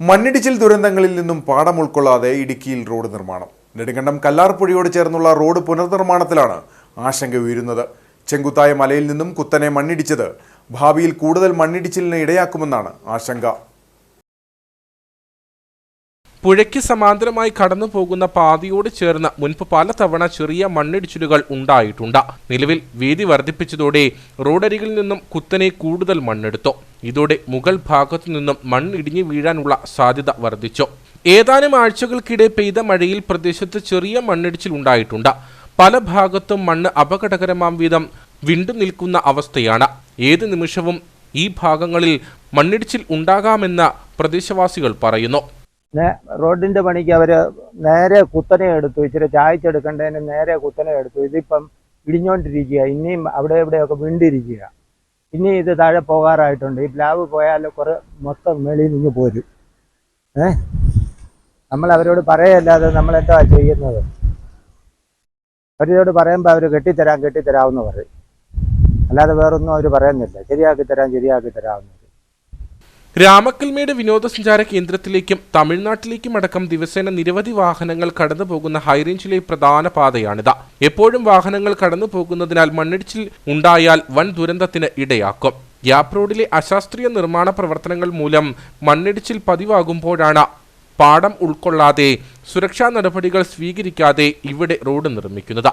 മണ്ണിടിച്ചിൽ ദുരന്തങ്ങളിൽ നിന്നും പാഠം ഉൾക്കൊള്ളാതെ ഇടുക്കിയിൽ റോഡ് നിർമ്മാണം. നെടുങ്കണ്ടം കല്ലാർപ്പുഴയോട് ചേർന്നുള്ള റോഡ് പുനർനിർമ്മാണത്തിലാണ് ആശങ്ക ഉയരുന്നത്. ചെങ്കുത്തായ മലയിൽ നിന്നും കുത്തനെ മണ്ണിടിച്ചത് ഭാവിയിൽ കൂടുതൽ മണ്ണിടിച്ചിലിന് ഇടയാക്കുമെന്നാണ് ആശങ്ക. പുഴയ്ക്ക് സമാന്തരമായി കടന്നു പോകുന്ന പാതയോട് ചേർന്ന് മുൻപ് പലതവണ ചെറിയ മണ്ണിടിച്ചിലുകൾ ഉണ്ടായിട്ടുണ്ട്. നിലവിൽ വീതി വർദ്ധിപ്പിച്ചതോടെ റോഡരികിൽ നിന്നും കുത്തനെ കൂടുതൽ മണ്ണെടുത്തു. ഇതോടെ മുഗൾ ഭാഗത്തു നിന്നും മണ്ണിടിഞ്ഞു വീഴാനുള്ള സാധ്യത വർദ്ധിച്ചു. ഏതാനും ആഴ്ചകൾക്കിടെ പെയ്ത മഴയിൽ പ്രദേശത്ത് ചെറിയ മണ്ണിടിച്ചിൽ ഉണ്ടായിട്ടുണ്ട്. പല ഭാഗത്തും മണ്ണ് അപകടകരമാം വിധം വിണ്ടു നിൽക്കുന്ന അവസ്ഥയാണ്. ഏത് നിമിഷവും ഈ ഭാഗങ്ങളിൽ മണ്ണിടിച്ചിൽ ഉണ്ടാകാമെന്ന് പ്രദേശവാസികൾ പറയുന്നു. റോഡിന്റെ പണിക്ക് അവർ നേരെ കുത്തനെ എടുത്തു. ഇച്ചിരി ചായച്ചെടുക്കേണ്ടതിന് നേരെ കുത്തനെ എടുത്തു. ഇതിപ്പം ഇടിഞ്ഞോണ്ടിരിക്കുക ഇനിയും അവിടെ എവിടെയൊക്കെ വിണ്ടിരിക്കുക ഇനി ഇത് താഴെ പോകാറായിട്ടുണ്ട്. ഈ പ്ലാവ് പോയാൽ കുറെ മൊത്തം വെളിയിൽ നിന്ന് പോരും. ഏ? നമ്മൾ അവരോട് പറയല്ലാതെ നമ്മൾ എന്താ ചെയ്യുന്നത്? അവരോട് പറയുമ്പോൾ അവർ കെട്ടിത്തരാം കെട്ടിത്തരാമെന്ന് പറയും. അല്ലാതെ വേറൊന്നും അവർ പറയുന്നില്ല. ശരിയാക്കി തരാം ശരിയാക്കി തരാമെന്ന്. രാമക്കൽമേട് വിനോദസഞ്ചാര കേന്ദ്രത്തിലേക്കും തമിഴ്നാട്ടിലേക്കും അടക്കം ദിവസേന നിരവധി വാഹനങ്ങൾ കടന്നു പോകുന്ന ഹൈറേഞ്ചിലെ പ്രധാന പാതയാണിത്. എപ്പോഴും വാഹനങ്ങൾ കടന്നു പോകുന്നതിനാൽ മണ്ണിടിച്ചിൽ ഉണ്ടായാൽ വൻ ദുരന്തത്തിന് ഇടയാക്കും. ഗ്യാപ് റോഡിലെ അശാസ്ത്രീയ നിർമ്മാണ പ്രവർത്തനങ്ങൾ മൂലം മണ്ണിടിച്ചിൽ പതിവാകുമ്പോഴാണ് പാടം ഉൾക്കൊള്ളാതെ സുരക്ഷാ നടപടികൾ സ്വീകരിക്കാതെ ഇവിടെ റോഡ് നിർമ്മിക്കുന്നത്.